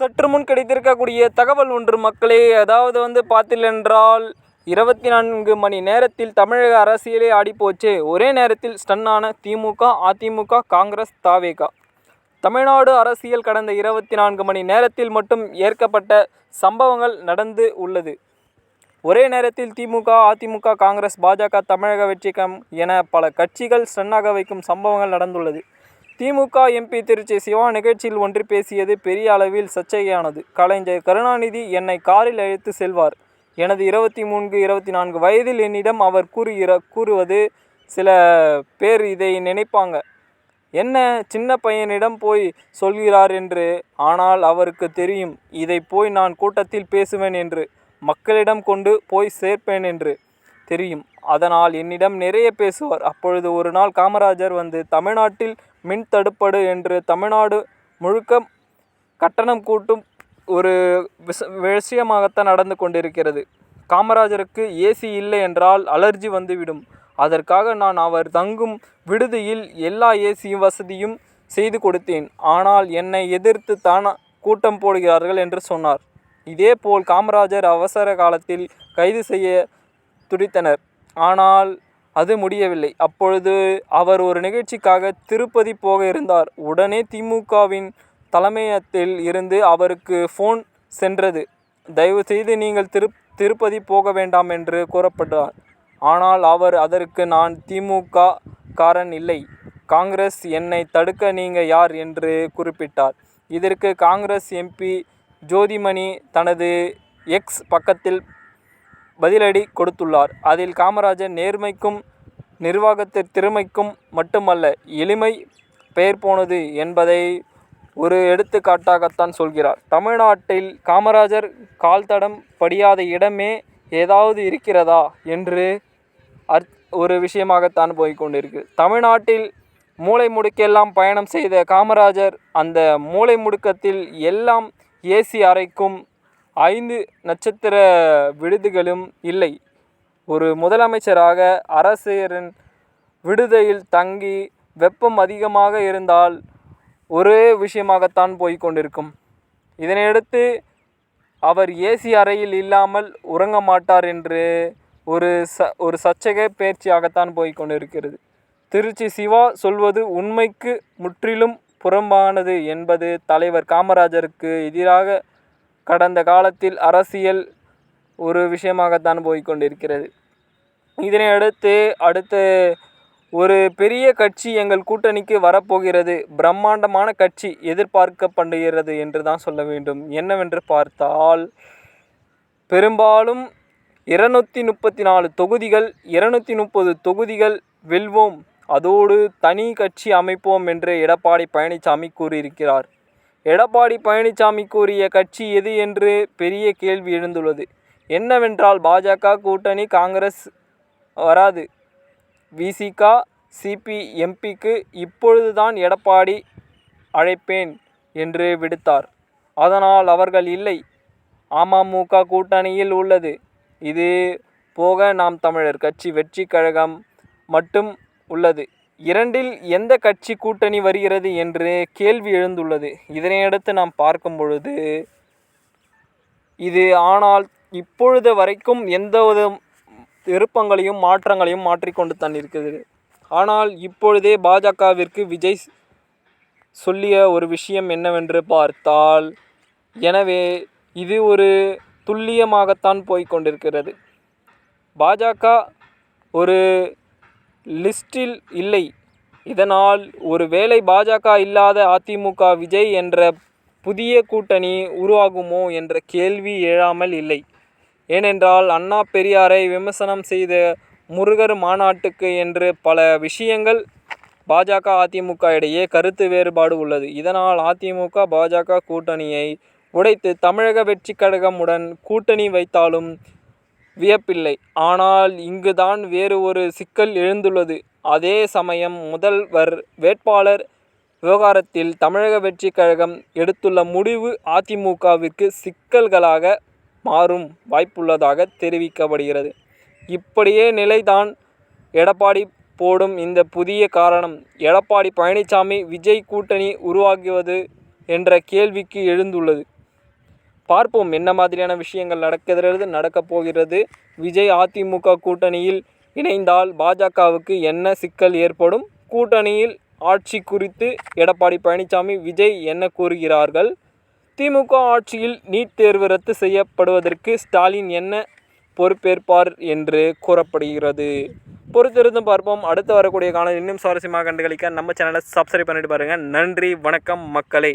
சற்று முன் கிடைத்திருக்கக்கூடிய தகவல் ஒன்று மக்களே. அதாவது வந்து பார்த்தீர்களென்றால் இருபத்தி நான்கு மணி நேரத்தில் தமிழக அரசியலே ஆடிப்போச்சு. ஒரே நேரத்தில் ஸ்டன்னான திமுக அதிமுக காங்கிரஸ் தாவேகா. தமிழ்நாடு அரசியல் கடந்த இருபத்தி நான்கு மணி நேரத்தில் மட்டும் ஏற்கப்பட்ட சம்பவங்கள் நடந்து உள்ளது. ஒரே நேரத்தில் திமுக அதிமுக காங்கிரஸ் பாஜக தமிழக வெற்றிக்கம் என பல கட்சிகள் ஸ்டன்னாக வைக்கும் சம்பவங்கள் நடந்துள்ளது. திமுக எம்பி திருச்சி சிவா நிகழ்ச்சியில் ஒன்று பேசியது பெரிய அளவில் சர்ச்சையானது. கலைஞர் கருணாநிதி என்னை காரில் அழைத்து செல்வார். எனது இருபத்தி மூன்று இருபத்தி நான்கு வயதில் என்னிடம் அவர் கூறுகிற கூறுவது சில பேர் இதை நினைப்பாங்க. என்ன சின்ன பையனிடம் போய் சொல்கிறார் என்று? ஆனால் அவருக்கு தெரியும். இதை போய் நான் கூட்டத்தில் பேசுவேன் என்று. மக்களிடம் கொண்டு போய் சேர்ப்பேன் என்று தெரியும். அதனால் என்னிடம் நிறைய பேசுவார். அப்பொழுது ஒரு நாள் காமராஜர் வந்து தமிழ்நாட்டில் மின் தடுப்படு என்று தமிழ்நாடு முழுக்க கட்டணம் கூட்டும் ஒரு விஷ விஷயமாகத்தான் நடந்து கொண்டிருக்கிறது. காமராஜருக்கு ஏசி இல்லை என்றால் அலர்ஜி வந்துவிடும். அதற்காக நான் அவர் தங்கும் விடுதியில் எல்லா ஏசி வசதியும் செய்து கொடுத்தேன். ஆனால் என்னை எதிர்த்து தானா கூட்டம் போடுகிறார்கள் என்று சொன்னார். இதேபோல் காமராஜர் அவசர காலத்தில் கைது செய்ய துடித்தனர். ஆனால் அது முடியவில்லை. அப்பொழுது அவர் ஒரு நிகழ்ச்சிக்காக திருப்பதி போக இருந்தார். உடனே திமுகவின் தலைமையகத்தில் இருந்து அவருக்கு ஃபோன் சென்றது. தயவுசெய்து நீங்கள் திரு திருப்பதி போக வேண்டாம் என்று கூறப்பட்டார். ஆனால் அவர் அதற்கு நான் திமுக காரன் இல்லை. காங்கிரஸ் என்னை தடுக்க நீங்கள் யார்? என்று குறிப்பிட்டார். இதற்கு காங்கிரஸ் எம்பி ஜோதிமணி தனது எக்ஸ் பக்கத்தில் பதிலடி கொடுத்துள்ளார். அதில் காமராஜர் நேர்மைக்கும் நிர்வாகத்திற் திறமைக்கும் மட்டுமல்ல எளிமை பெயர் போனது என்பதை ஒரு எடுத்துக்காட்டாகத்தான் சொல்கிறார். தமிழ்நாட்டில் காமராஜர் கால்தடம் படியாத இடமே ஏதாவது இருக்கிறதா என்று அற் ஒரு விஷயமாகத்தான் போய்கொண்டிருக்கு தமிழ்நாட்டில் மூளை முடுக்கெல்லாம் பயணம் செய்த காமராஜர் அந்த மூளை முடுக்கத்தில் எல்லாம் ஏசி அறைக்கும் ஐந்து நட்சத்திர விடுதிகளும் இல்லை. ஒரு முதலமைச்சராக அரசியரின் விடுதியில் தங்கி வெப்பம் அதிகமாக இருந்தால் ஒரே விஷயமாகத்தான் போய் கொண்டிருக்கும். இதனையடுத்து அவர் ஏசி அறையில் இல்லாமல் உறங்க மாட்டார் என்று ஒரு ச ஒரு சர்ச்சைக பேச்சியாகத்தான் போய் கொண்டிருக்கிறது. திருச்சி சிவா சொல்வது உண்மைக்கு முற்றிலும் புறம்பானது என்பது தலைவர் காமராஜருக்கு எதிராக கடந்த காலத்தில் அரசியல் ஒரு விஷயமாகத்தான் போய்கொண்டிருக்கிறது இதனை அடுத்து அடுத்து ஒரு பெரிய கட்சி எங்கள் கூட்டணிக்கு வரப்போகிறது. பிரம்மாண்டமான கட்சி எதிர்பார்க்கப்படுகிறது என்று தான் சொல்ல வேண்டும். என்னவென்று பார்த்தால் பெரும்பாலும் இருநூத்தி முப்பத்தி நாலு தொகுதிகள் இருநூத்தி முப்பது தொகுதிகள் வெல்வோம். அதோடு தனி கட்சி அமைப்போம் என்று எடப்பாடி பழனிசாமி கூறியிருக்கிறார். எடப்பாடி பழனிசாமி கூறிய கட்சி எது என்று பெரிய கேள்வி எழுந்துள்ளது. என்னவென்றால் பாஜக கூட்டணி காங்கிரஸ் வராது. விசிகா சிபி எம்பிக்கு இப்பொழுதுதான் எடப்பாடி அழைப்பேன் என்று விடுத்தார். அதனால் அவர்கள் இல்லை. அமமுக கூட்டணியில் உள்ளது. இது போக நாம் தமிழர் கட்சி வெற்றி கழகம் மட்டும் உள்ளது. இரண்டில் எந்த கட்சி கூட்டணி வருகிறது என்று கேள்வி எழுந்துள்ளது. இதனையடுத்து நாம் பார்க்கும் பொழுது இது ஆனால் இப்பொழுது வரைக்கும் எந்தவித விருப்பங்களையும் மாற்றங்களையும் மாற்றிக்கொண்டு தான் இருக்கிறது. ஆனால் இப்பொழுதே பாஜகவிற்கு விஜய் சொல்லிய ஒரு விஷயம் என்னவென்று பார்த்தால் எனவே இது ஒரு துல்லியமாகத்தான் போய்க்கொண்டிருக்கிறது பாஜக ஒரு லிஸ்டில் இல்லை. இதனால் ஒரு வேளை பாஜக இல்லாத அதிமுக விஜய் என்ற புதிய கூட்டணி உருவாகுமோ என்ற கேள்வி எழாமல் இல்லை. ஏனென்றால் அண்ணா பெரியாரை விமர்சனம் செய்த முருகர் மாநாட்டுக்கு என்று பல விஷயங்கள் பாஜக அதிமுக இடையே கருத்து வேறுபாடு உள்ளது. இதனால் அதிமுக பாஜக கூட்டணியை உடைத்து தமிழக வெற்றி கழகமுடன் கூட்டணி வைத்தாலும் வியப்பில்லை. ஆனால் இங்குதான் வேறு ஒரு சிக்கல் எழுந்துள்ளது. அதே சமயம் முதல்வர் வேட்பாளர் விவகாரத்தில் தமிழக வெற்றி கழகம் எடுத்துள்ள முடிவு அதிமுகவிற்கு சிக்கல்களாக மாறும் வாய்ப்புள்ளதாக தெரிவிக்கப்படுகிறது. இப்படியே நிலைதான் எடப்பாடி போடும் இந்த புதிய காரணம். எடப்பாடி பழனிசாமி விஜய் கூட்டணி உருவாகுவது என்ற கேள்விக்கு எழுந்துள்ளது. பார்ப்போம் என்ன மாதிரியான விஷயங்கள் நடக்கிறது நடக்கப் போகிறது. விஜய் அதிமுக கூட்டணியில் இணைந்தால் பாஜகவுக்கு என்ன சிக்கல் ஏற்படும்? கூட்டணியில் ஆட்சி குறித்து எடப்பாடி பழனிசாமி விஜய் என்ன கூறுகிறார்கள்? திமுக ஆட்சியில் நீட் தேர்வு ரத்து செய்யப்படுவதற்கு ஸ்டாலின் என்ன பொறுப்பேற்பார் என்று கூறப்படுகிறது. பொறுத்திருந்து பார்ப்போம். அடுத்து வரக்கூடிய காலம் இன்னும் சுவாரஸ்யமாக கண்டுகளிக்க நம்ம சேனலை சப்ஸ்கிரைப் பண்ணிட்டு பாருங்கள் நன்றி வணக்கம் மக்களே.